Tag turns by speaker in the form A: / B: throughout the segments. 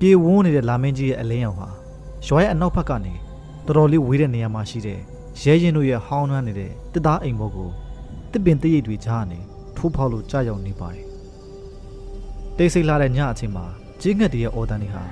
A: ပြေဝန်းနေတဲ့လာမင်းကြီးရဲ့အလင်းရောင်ဟာရွာရဲ့အနောက်ဘက်ကနေတော်တော်လေးဝေးတဲ့နေရာမှာရှိတဲ့ရဲရင်တို့ရဲ့ဟောင်းနှမ်းနေတဲ့တစ်သားအိမ်ဘောကိုတစ်ပင်တရိပ်တွေကြားကနေထိုးဖောက်လို့ကြာရောက်နေပါတယ်တိတ်ဆိတ်လာတဲ့ညအချိန်မှာကြီးငှက်တွေရဲ့အော်တန်တွေဟာ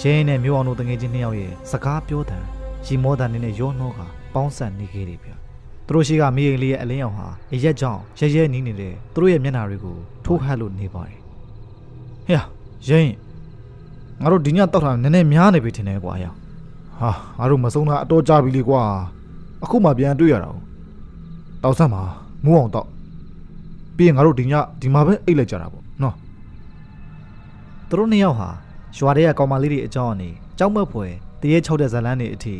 A: ရဲရင်နဲ့မျိုးအောင်တို့တငယ်ချင်းနှစ်ယောက်ရဲ့စကားပြောတန်ရီမောတန်တွေနဲ့ရောနှောကပေါင်းဆက်နေခဲ့တယ်ဗျသူတို့ရှိကမိရင်လေးရဲ့အလင်းရောင်ဟာအရက်ကြောင့်ရဲရဲနီးနေတဲ့သူတို့ရဲ့မျက်နှာတွေကိုထိုးဟပ်လို့နေပါတယ်ဟဲ့ရဲရင် ငါတို့ဒီညတောက်တာနည်းနည်းများနေပြီထင်တယ်ကွာရော
B: ဟာငါတို့မဆုံးတာအတော်ကြာပြီလေကွာအခုမှပြန်တွေ့ရတာ哦တောက်ဆက်မှာမူးအောင်တောက်ပြီးရင်ငါတို့ဒီညဒီမှာပဲအိတ်လိုက်ကြတာပေါ့နော်
A: သူတို့နှစ်ယောက်ဟာရွာထဲကကောင်မလေးတွေအကြောင်းအနေကြောက်မက်ဖွယ်တရေချောက်တဲ့ဇလန်းတွေအထိ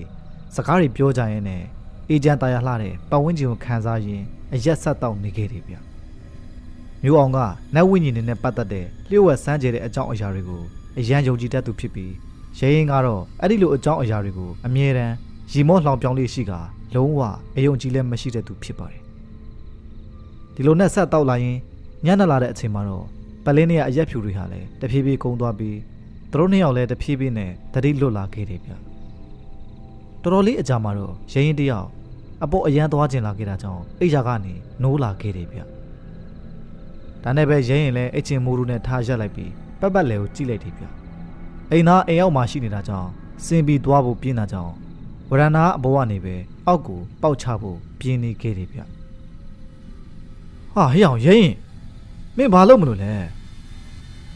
A: စကားတွေပြောကြရင်းနဲ့အေဂျန်တာယာလှတဲ့ပတ်ဝန်းကျင်ကိုခံစားရင်းအရက်ဆက်တောက်နေခဲ့တယ်ဗျမျိုးအောင်ကနတ်ဝိညာဉ်တွေနဲ့ပတ်သက်တဲ့လျှို့ဝှက်စမ်းကြဲတဲ့အကြောင်းအရာတွေကို အရန်ယုံကြည်တတ်သူဖြစ်ပြီးရဲရင်ကတော့အဲ့ဒီလိုအကြောင်းအရာတွေကိုအမြဲတမ်းရီမော့လှောင်ပြောင်းလေးရှိကလုံးဝအယုံကြည်လည်းမရှိတဲ့သူဖြစ်ပါတယ်ဒီလိုနဲ့ဆက်တောက်လာရင်ညနေလာတဲ့အချိန်မှာတော့ပလင်းတွေကအရက်ဖြူတွေဟာလည်းတဖြည်းဖြည်းကုန်းသွားပြီးသူတို့နှစ်ယောက်လည်းတဖြည်းဖြည်းနဲ့တတိလွတ်လာခဲ့တယ်ဗျတော်တော်လေးအကြာမှာတော့ရရင်တယောက်အပေါ်အရန်သွားကျင်လာခဲ့တာကြောင့်အိယာကနေနိုးလာခဲ့တယ်ဗျဒါနဲ့ပဲရရင်လည်းအချင်းမူရူနဲ့ထားရက်လိုက်ပြီး ပတ်ပတ်လေကိုကြည့်လိုက်တယ်ဗျအိမ်သားအိမ်ရောက်မှရှိနေတာကြောင့်စင်ပြီးသွားဖို့ပြင်းတာကြောင့်ဝရဏာအပေါ်ကနေပဲအောက်ကိုပေါက်ချဖို့ပြင်းနေခဲ့တယ်ဗျဟာဟေ့အောင်ရရင်မင်းဘာလုပ်မလို့လဲ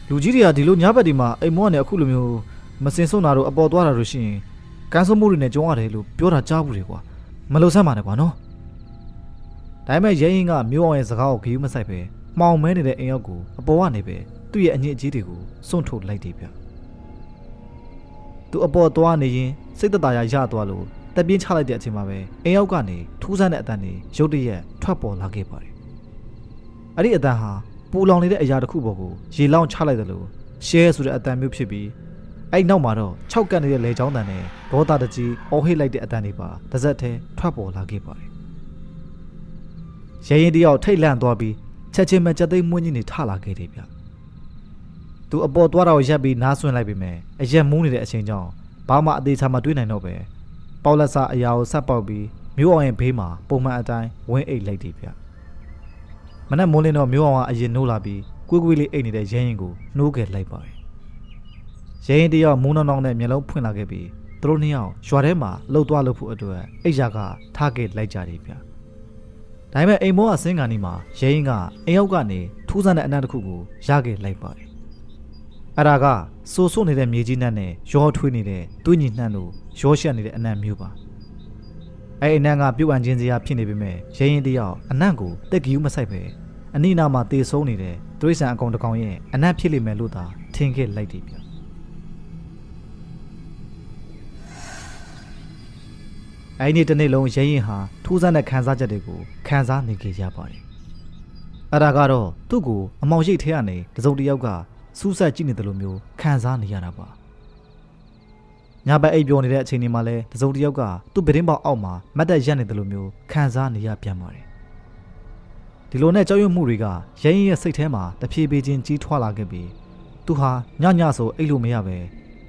A: လူကြီးတွေကဒီလိုညဘက်ဒီမှာအိမ်မောကနေအခုလိုမျိုးမစင်ဆုံးတာတို့အပေါ်သွားတာတို့ရှိရင်ကန်ဆယ်မှုတွေနဲ့ကြုံရတယ်လို့ပြောတာကြားဘူးလေကွာမလို့ဆမ်းပါနဲ့ကွာနော်ဒါပေမဲ့ရဲရင်ကမျိုးအောင်ရဲ့စကားကိုဂရုမစိုက်ပဲမှောင်မဲနေတဲ့အိမ်ရောက်ကိုအပေါ်ကနေပဲ သူ့ရဲ့အညစ်အကြေးတွေကိုစွန့်ထုတ်လိုက်တယ်ဗျသူအပေါ်သွားနေရင်စိတ်တသာရရသွားလို့တက်ပြင်းချလိုက်တဲ့အချိန်မှာပဲအိမ်ရောက်ကနေထူးဆန်းတဲ့အတန်တွေရုတ်တရက်ထွက်ပေါ်လာခဲ့ပါတယ်အဲ့ဒီအတန်ဟာပူလောင်နေတဲ့အရာတစ်ခုပေါ်ကိုရေလောင်းချလိုက်တယ်လို့ရှဲဆိုတဲ့အတန်မျိုးဖြစ်ပြီးအဲ့နောက်မှာတော့၆ကတ်နေတဲ့လေချောင်းတန်နဲ့ဒေါသတကြီးအော်ဟစ်လိုက်တဲ့အတန်တွေပါတစ်စက်တည်းထွက်ပေါ်လာခဲ့ပါတယ်ရဲရင်တယောက်ထိတ်လန့်သွားပြီးချက်ချင်းပဲကြက်သိမ်းမွှင်းကြီးနေထလာခဲ့တယ်ဗျ သူအပေါ်သွားတော့ရက်ပြီးနားဆွင့်လိုက်ပြီမဲ့အရက်မူးနေတဲ့အချိန်ကြောင့်ဘာမှအသေးချာမတွေးနိုင်တော့ပဲပေါလက်စာအရာကိုဆက်ပေါက်ပြီးမျိုးအောင်ရဲ့ဘေးမှာပုံမှန်အတိုင်းဝင်းအိတ်လိုက်တယ်ဗျမနက်မိုးလင်းတော့မျိုးအောင်ကအရင်နှိုးလာပြီးကွေးကွေးလေးအိတ်နေတဲ့ရဲရင်ကိုနှိုးခဲ့လိုက်ပါတယ်ရဲရင်တယောက်မုန်းနောင်နောင်နဲ့မျက်လုံးဖွင့်လာခဲ့ပြီးသူတို့နှစ်ယောက်ရွာထဲမှာလှုပ်သွားလို့ဖို့အတွက်အိတ်ရာကထားခဲ့လိုက်ကြတယ်ဗျဒါပေမဲ့အိမ်မောအစင်းကန်ဒီမှာရဲရင်ကအိမ်ရောက်ကနေထူးဆန်းတဲ့အနံ့တစ်ခုကိုရခဲ့လိုက်ပါတယ် အဲ့ဒါကစိုးစိုးနေတဲ့မြေကြီးနှံ့နဲ့ရောထွေးနေတဲ့တွင်းညီနှံ့တို့ရောရှက်နေတဲ့အနံ့မျိုးပါအဲ့အနံ့ကပြုတ်အန်ခြင်းစရာဖြစ်နေပေမဲ့ရဲရင်တယောက်အနံ့ကိုတက်ကြည့်မဆိုင်ပဲအနိနာမှာတေဆုံးနေတဲ့ဒွိဆန်အကောင်တစ်ကောင်ရဲ့အနတ်ဖြစ်လိမ့်မယ်လို့သာထင်ခဲ့လိုက်တယ်ဗျအဲ့ဒီတစ်နေ့လုံးရဲရင်ဟာထူးဆန်းတဲ့ခံစားချက်တွေကိုခံစားနေကြရပါတယ်အဲ့ဒါကတော့သူ့ကိုအမောင်ရိတ်ထဲကနေတစုံတစ်ယောက်က စူးစက်ကြည့်နေတယ်လို့မျိုးခံစားနေရတာပါညဘက်အိပ်ပျော်နေတဲ့အချိန်တွေမှာလဲတစုံတစ်ယောက်ကသူ့ပဒင်းပေါက်အောက်မှာမတ်တက်ရက်နေတယ်လို့မျိုးခံစားနေရပြန်ပါတယ်ဒီလိုနဲ့ကြောက်ရွံ့မှုတွေကရရင်ရဲ့စိတ်ထဲမှာတဖြည်းဖြည်းချင်းကြီးထွားလာခဲ့ပြီးသူဟာညညဆိုအိတ်လို့မရပဲ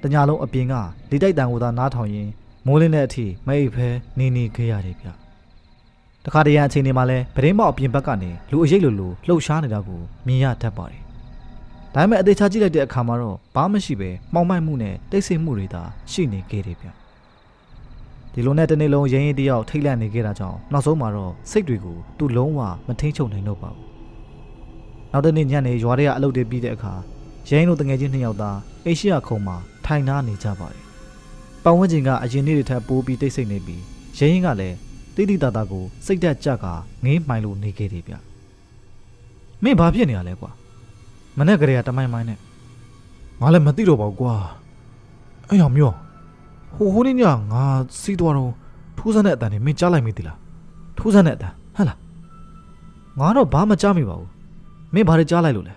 A: တညာလုံးအပြင်ကလေတိုက်တန်ကိုသာနားထောင်ရင်းမိုးလင်းတဲ့အထိမအိပ်ဖဲနေနေခဲ့ရတယ်ဗျတခါတရံအချိန်တွေမှာလဲပရင်းမောက်အပြင်ဘက်ကနေလူအရိပ်လိုလိုလှုပ်ရှားနေတာကိုမြင်ရတတ်ပါတယ် ဒါပေမဲ့အသေးချာကြည့်လိုက်တဲ့အခါမှာတော့ဘာမှမရှိပဲမှောင်မိုက်မှုနဲ့တိတ်ဆိတ်မှုတွေသာရှိနေခဲ့တယ်ဗျဒီလိုနဲ့တစ်နေ့လုံးရင်းရင်တယောက်ထိတ်လန့်နေခဲ့တာကြောင့်နောက်ဆုံးမှာတော့စိတ်တွေကိုသူလုံးဝမထိန်ချုပ်နိုင်တော့ပါဘူးနောက်တစ်နေ့ညနေရွာထဲကအလုပ်တွေပြီးတဲ့အခါရင်းတို့တငယ်ချင်းနှစ်ယောက်သားအေရှိယာခုံမှာထိုင်နာနေကြပါတယ်ပတ်ဝန်းကျင်ကအရင်နေ့တွေထက်ပိုပြီးတိတ်ဆိတ်နေပြီးရင်းရင်ကလည်းတိတိတတာကိုစိတ်တက်ကြကငေးမှိုင်လို့နေခဲ့တယ်ဗျမင်းဘာဖြစ်နေရလဲကွာ မနေ့ကလေးကတမိုင်းမိုင်းနဲ့
B: ငါလည်းမသိတော့ပါဘူးကွာအဲ့အောင်မျိုးဟိုဟိုနေ့ညငါစီးသွားတော့ထူးဆန်းတဲ့အတန်နေမင်းကြားလိုက်မိသလား
A: ထူးဆန်းတဲ့အတန်ဟဟလားငါတော့ဘာမှကြားမိပါဘူးမင်းဘာတွေကြားလိုက်လို့လဲ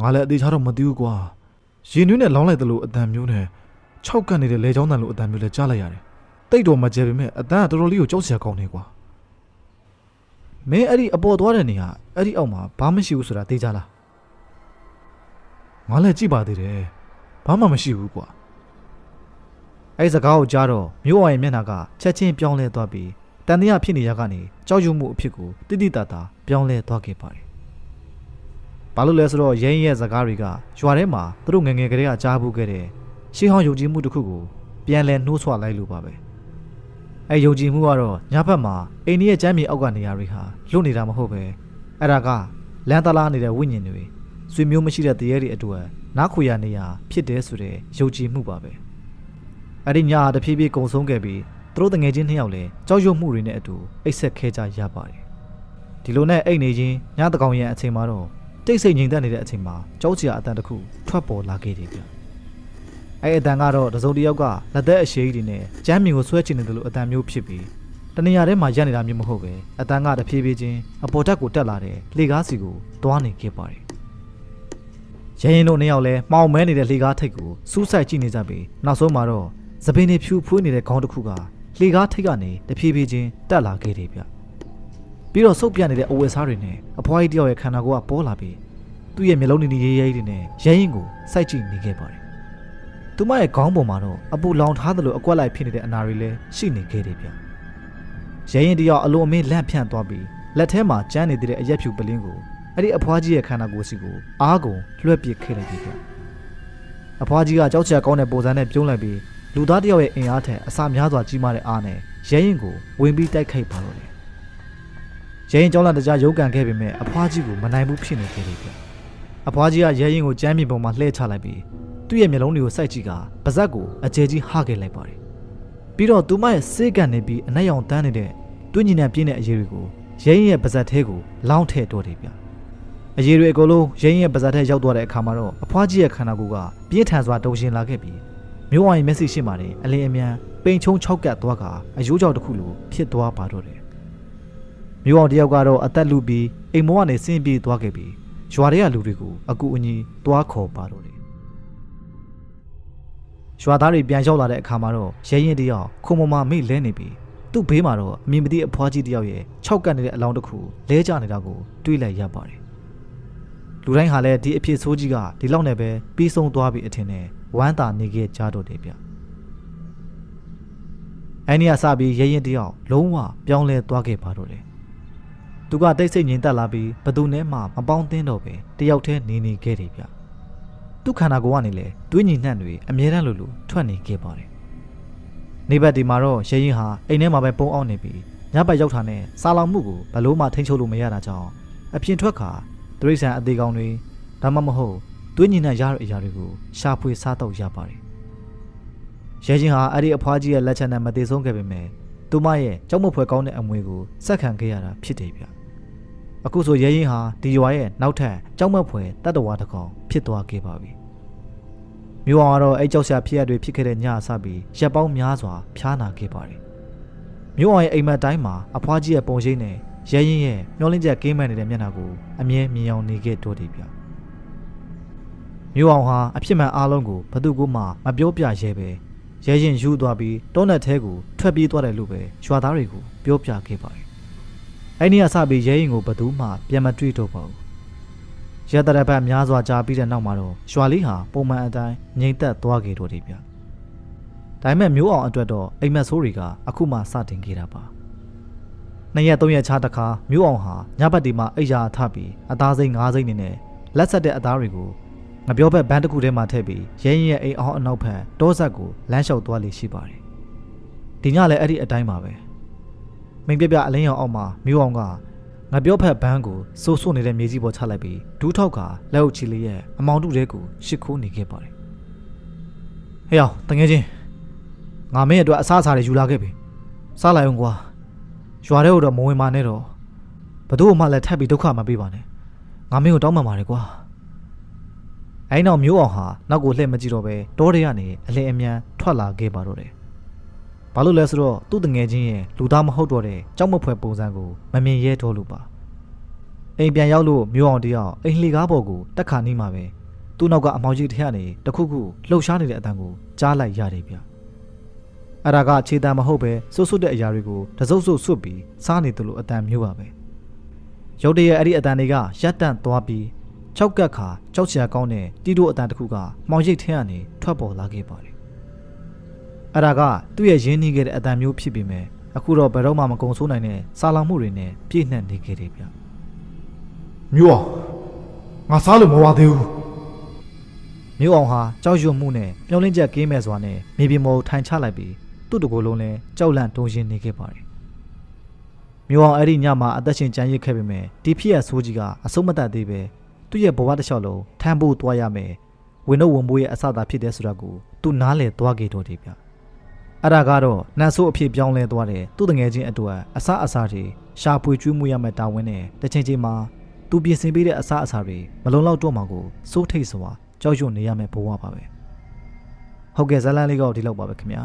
B: ငါလည်းအသေးချာတော့မသိဘူးကွာရင်တွင်းနဲ့လောင်းလိုက်သလိုအတန်မျိုးနဲ့၆ကတ်နေတဲ့လေချောင်းတန်လိုအတန်မျိုးလည်းကြားလိုက်ရတယ်တိတ်တော့မကျဲပေမဲ့အတန်ကတော်တော်လေးကိုကြောက်စရာကောင်းနေကွာ
A: မင်းအဲ့ဒီအပေါ်သွားတဲ့နေရာအဲ့ဒီအောက်မှာဘာမှမရှိဘူးဆိုတာသိကြလား
B: ငါလည်းကြည့်ပါသေးတယ်ဘာမှမရှိဘူးကွာ
A: အဲ့ဒီစကားကိုကြားတော့မျိုးအောင်ရဲ့မျက်နှာကချက်ချင်းပြောင်းလဲသွားပြီးတန်တရားဖြစ်နေရကနေကြောက်ရွံ့မှုအဖြစ်ကိုတိတိတတ်တာပြောင်းလဲသွားခဲ့ပါတယ်။ဘာလို့လဲဆိုတော့ရဲရင်ရဲ့စကားတွေကရွာထဲမှာသူတို့ငယ်ငယ်ကလေးကကြားဘူးခဲ့တဲ့ရှေးဟောင်းယုံကြည်မှုတစ်ခုကိုပြန်လဲနှိုးဆွလိုက်လို့ပါပဲ။အဲယုံကြည်မှုကတော့ညဘက်မှာအိန္ဒိယကျမ်းမြေအောက်ကနေရာတွေဟာလွတ်နေတာမဟုတ်ပဲအဲ့ဒါကလန်တလားနေတဲ့ဝိညာဉ်တွေ ဆွေမျိုးမရှိတဲ့တရေတွေအတွက်နားခွေရနေရဖြစ်တယ်ဆိုတဲ့ယုံကြည်မှုပါပဲ။အဲ့ဒီညဟာတဖြည်းဖြည်းကုံဆုံးခဲ့ပြီးသူတို့တငယ်ချင်းနှစ်ယောက်လည်းကြောက်ရွံ့မှုတွေနဲ့အတူအိတ်ဆက်ခဲကြရပါတယ်ဒီလိုနဲ့အိတ်နေချင်းညတကောင်ရံအချိန်မှာတော့တိတ်ဆိတ်ငြိမ်သက်နေတဲ့အချိန်မှာကြောက်စရာအတန်တစ်ခုထွက်ပေါ်လာခဲ့တယ်ဗျအဲ့အတန်ကတော့တစုံတစ်ယောက်ကလက်သက်အရှိကြီးတွေနဲ့ကျမ်းမြင်ကိုဆွဲချင်နေတယ်လို့အတန်မျိုးဖြစ်ပြီးတနေရာထဲမှာရပ်နေတာမျိုးမဟုတ်ပဲအတန်ကတဖြည်းဖြည်းချင်းအပေါ်တက်ကိုတက်လာတဲ့လေကားစီကိုသွားနေခဲ့ပါတယ် ရရင်တို့နှစ်ယောက်လည်းမှောင်မဲနေတဲ့လေကားထိပ်ကိုစူးစိုက်ကြည့်နေကြပြီးနောက်ဆုံးမှာတော့သပင်းတွေဖြူဖွေးနေတဲ့ခေါင်းတစ်ခုကလှေကားထိတ်ကနေတဖြည်းဖြည်းချင်းတက်လာခဲ့တယ်ဗျပြီးတော့စုပ်ပြတ်နေတဲ့အဝယ်စားတွေနဲ့အဖွားကြီးတယောက်ရဲ့ခန္ဓာကိုယ်ကပေါ်လာပြီးသူ့ရဲ့မျက်လုံးတွေနဲ့ရေးရေးတွေနဲ့ရဲရင်ကိုစိုက်ကြည့်နေခဲ့ပါတယ်သူမရဲ့ခေါင်းပေါ်မှာတော့အပူလောင်ထားသလိုအကွက်လိုက်ဖြစ်နေတဲ့အနာတွေလည်းရှိနေခဲ့တယ်ဗျရဲရင်တယောက်အလိုအမင်းလက်ဖြန့်သွားပြီးလက်ထဲမှာကျန်းနေတဲ့အရက်ဖြူပလင်းကို အဲ့ဒီအဖွားကြီးရဲ့ခန္ဓာကိုယ်စီကိုအားကုန်လွှဲပစ်ခဲ့လိုက်ပြီဗျအဖွားကြီးကကြောက်ချရကောင်းတဲ့ပုံစံနဲ့ပြုံးလိုက်ပြီးလူသားတစ်ယောက်ရဲ့အင်အားထက်အစာများစွာကြီးမားတဲ့အားနဲ့ရဲရင်ကိုဝင်ပြီးတိုက်ခိုက်ပါတော့တယ်။ရဲရင်ကြောင်းလာတကြားရုပ်ကန်ခဲ့ပေမဲ့အဖွားကြီးကိုမနိုင်ဘူးဖြစ်နေခဲ့တယ်ဗျ။အဖွားကြီးကရဲရင်ကိုကြမ်းမြေပုံမှာလှည့်ချလိုက်ပြီးသူ့ရဲ့မျက်လုံးတွေကိုစိုက်ကြည့်ကပါဇက်ကိုအကျယ်ကြီးဟခဲ့လိုက်ပါတယ်။ပြီးတော့သူမရဲ့စေးကန်နေပြီးအနက်ရောင်တန်းနေတဲ့တွင်းညီနံပြင်းတဲ့အရေးတွေကိုရဲရင်ရဲ့ပါဇက်သေးကိုလောင်းထည့်တော့တယ်ဗျ။ အရေးတွေအကုန်လုံးရဲရင်ရဲ့ပါဇက်ထဲရောက်သွားတဲ့အခါမှာတော့အဖွားကြီးရဲ့ခန္ဓာကိုယ်ကပြင်းထန်စွာတုံရှင်လာခဲ့ပြီးမျိုးဝိုင်းမျက်စိရှိမှတယ်အလင်းအမြန်ပိန်ချုံ၆ကတ်သွားကအယိုးကြောက်တစ်ခုလိုဖြစ်သွားပါတော့တယ်မျိုးအောင်တယောက်ကတော့အသက်လူပြီးအိမ်မောကနေဆင်းပြေးသွားခဲ့ပြီးရွာထဲကလူတွေကိုအကူအညီသွားခေါ်ပါတော့တယ်ရွာသားတွေပြန်ရောက်လာတဲ့အခါမှာတော့ရဲရင်တယောက်ခုံမမမိလဲနေပြီးသူ့ဘေးမှာတော့အမြင်မသိအဖွားကြီးတယောက်ရဲ့၆ကတ်နေတဲ့အလောင်းတစ်ခုလဲကျနေတာကိုတွေးလိုက်ရပါတယ် လူတိုင်းဟာလည်းဒီအဖြစ်ဆိုးကြီးကဒီလောက်နဲ့ပဲပြီးဆုံးသွားပြီအထင်နဲ့ဝမ်းသာနေခဲ့ကြတော့တယ်ဗျအဲ့ဒီကစပြီးရဲရင်တယောက်လုံးဝပြောင်းလဲသွားခဲ့ပါတော့တယ်သူကတိတ်ဆိတ်ငြိမ်သက်လာပြီးဘသူနဲ့မှမပေါင်းသင်းတော့ပဲတယောက်တည်းနေနေခဲ့တယ်ဗျသူ့ခန္ဓာကိုယ်ကနေလေတွေးညီနှံ့တွေအမြဲတမ်းလိုလိုထွက်နေခဲ့ပါတယ်နေဘက်ဒီမှာတော့ရဲရင်ဟာအိမ်ထဲမှာပဲပုံအောင်နေပြီးညဘက်ရောက်တာနဲ့စားလောင်မှုကိုဘလို့မှထိန်းချုပ်လို့မရတာကြောင့်အပြင်ထွက်ခါ တရိษံအသေးကောင်တွေဒါမှမဟုတ်တွင်းညီနဲ့ရတဲ့အရာတွေကိုရှာဖွေစားတော့ရပါတယ်။ရဲချင်းဟာအဲ့ဒီအဖွားကြီးရဲ့လက်ချက်နဲ့မသေးဆုံးခဲ့ပေမဲ့သူမရဲ့ကြောက်မဖွယ်ကောင်းတဲ့အမွေကိုစက်ခံခဲ့ရတာဖြစ်တယ်ဗျ။အခုဆိုရဲရင်ဟာဒီရွာရဲ့နောက်ထပ်ကြောက်မဖွယ်တတ်တော်တစ်ကောင်ဖြစ်သွားခဲ့ပါပြီ။မျိုးအောင်ကတော့အဲ့ကြောက်စရာဖြစ်ရတွေဖြစ်ခဲ့တဲ့ညအစပြီးရက်ပေါင်းများစွာဖျားနာခဲ့ပါတယ်။မျိုးအောင်ရဲ့အိမ်မက်တိုင်းမှာအဖွားကြီးရဲ့ပုံရိပ်နဲ့ ရဲရင်ရဲ့မျောလင်းချက်ကင်းမဲ့နေတဲ့မျက်နှာကိုအမြဲမြင်အောင်နေခဲ့တော့တယ်ဗျ။မျိုးအောင်ဟာအဖြစ်မှန်အားလုံးကိုဘသူကမှမပြောပြရဲပဲရဲရင်ယူသွားပြီးတောနက်ထဲကိုထွက်ပြေးသွားတယ်လို့ပဲရွာသားတွေကိုပြောပြခဲ့ပါတယ်။အဲ့ဒီကစပြီးရဲရင်ကိုဘသူမှပြန်မတွေ့တော့ပါဘူး။ရဲတရပတ်များစွာကြာပြီးတဲ့နောက်မှာတော့ရွာလေးဟာပုံမှန်အတိုင်းငြိမ်သက်သွားခဲ့တော့တယ်ဗျ။ဒါပေမဲ့မျိုးအောင်အတွက်တော့အိမ်မက်ဆိုးတွေကအခုမှစတင်ခဲ့တာပါ။ နှစ်ရက်သုံးရက်ခြားတစ်ခါမျိုးအောင်ဟာညဘက်ဒီမှာအိယာထပြီးအသားစိမ်းငါးစိမ်းနေနဲ့လက်ဆက်တဲ့အသားတွေကိုငပြောဘက်ဘန်းတစ်ခုထဲမှာထည့်ပြီးရဲရင်ရဲ့အိမ်အောင်အနောက်ဖက်တောဆက်ကိုလမ်းလျှောက်သွားလေရှိပါတယ်။ဒီညလည်းအဲ့ဒီအတိုင်းပါပဲ။မိန်ပြပြအလင်းရောင်အောက်မှာမျိုးအောင်ကငပြောဖက်ဘန်းကိုစိုးစိုးနေတဲ့မြေကြီးပေါ်ချလိုက်ပြီးဒူးထောက်ကလက်အုပ်ချီလေးရဲ့အမောင်တုတဲကိုရှစ်ခိုးနေခဲ့ပါတယ်။ဟေ့အောင်တငယ်ချင်းငါမင်းအတွက်အစားအစာတွေယူလာခဲ့ပြီ။စားလိုက်အောင်ကွာ။ ရွာထဲတော့မဝင်ပါနဲ့တော့ဘသူ့မှလည်းထပ်ပြီးဒုက္ခမပေးပါနဲ့။ငါမင်းကိုတောင်းပန်ပါတယ်ကွာ။အဲ့နောက်မျိုးအောင်ဟာနောက်ကိုလှည့်မကြည့်တော့ပဲတောတွေကနေအလင်းအမြန်ထွက်လာခဲ့ပါတော့တယ်။ဘာလို့လဲဆိုတော့သူ့တငယ်ချင်းရဲ့လူသားမဟုတ်တော့တဲ့ကြောက်မဖွယ်ပုံစံကိုမမြင်ရဲတော့လို့ပါ။အိမ်ပြန်ရောက်လို့မျိုးအောင်တယောက်အိမ်လှေကားပေါ်ကိုတက်ခါနီးမှာပဲသူ့နောက်ကအမောင်ကြီးတစ်ထက်ကနေတခုခုလှုပ်ရှားနေတဲ့အတန်ကိုကြားလိုက်ရတယ်ဗျ။ အဲ့ဒါကခြေတံမဟုတ်ပဲစွတ်စွတ်တဲ့အရာတွေကိုတစုပ်စုပ်စွတ်ပြီးစားနေတယ်လို့အတန်မျိုးပါပဲ။ရုတ်တရက်အဲ့ဒီအတန်တွေကရပ်တန့်သွားပြီးတကြောက်ကက်ခါကြောက်ချရာကောင်းတဲ့တီတို့အတန်တစ်ခုကမှောင်ရိပ်ထဲကနေထွက်ပေါ်လာခဲ့ပါတယ်အဲ့ဒါကသူ့ရဲ့ရင်းနှီးခဲ့တဲ့အတန်မျိုးဖြစ်ပေမဲ့အခုတော့ဘယ်တော့မှမကုံဆိုးနိုင်တဲ့စာလောင်မှုတွေနဲ့ပြည့်နှက်နေခဲ့တယ်ဗျ
B: မျိုးအောင်ငါစားလို့မဝသေးဘူး
A: မြို့အောင်ဟာကြောက်ရွံ့မှုနဲ့မျောလင်းချက်ကင်းမဲ့စွာနဲ့မြေပြင်ပေါ်ထိုင်ချလိုက်ပြီး သူ့တကိုယ်လုံးလဲကြောက်လန့်တုန်ရှင်နေခဲ့ပါတယ်မြို့အောင်အဲ့ဒီညမှာအသက်ရှင်ကြံရစ်ခဲ့ပေမဲ့ဒီဖြစ်ရဆိုးကြီးကအဆုံးမတတ်သေးပဲသူ့ရဲ့ဘဝတစ်လျှောက်လုံးထမ်းဖို့သွားရမယ်ဝင်တော့ဝင်ဖို့ရဲ့အစသာဖြစ်တဲ့ဆိုတာကိုသူနားလေသွားခဲ့တော့တယ်ဗျအဲ့ဒါကတော့နှမ်းဆိုးအဖြစ်ပြောင်းလဲသွားတယ်သူ့တငယ်ချင်းအတွက်အစအစားတွေရှာဖွေကျွေးမှုရမယ့်တာဝန်နဲ့တစ်ချိန်ချိန်မှာသူပြင်ဆင်ပေးတဲ့အစအစားတွေမလုံလောက်တော့မှကိုစိုးထိတ်စွာကြောက်ရွံ့နေရမယ့်ဘဝပါပဲဟုတ်ကဲ့ဇာတ်လမ်းလေးကတော့ဒီလောက်ပါပဲခင်ဗျာ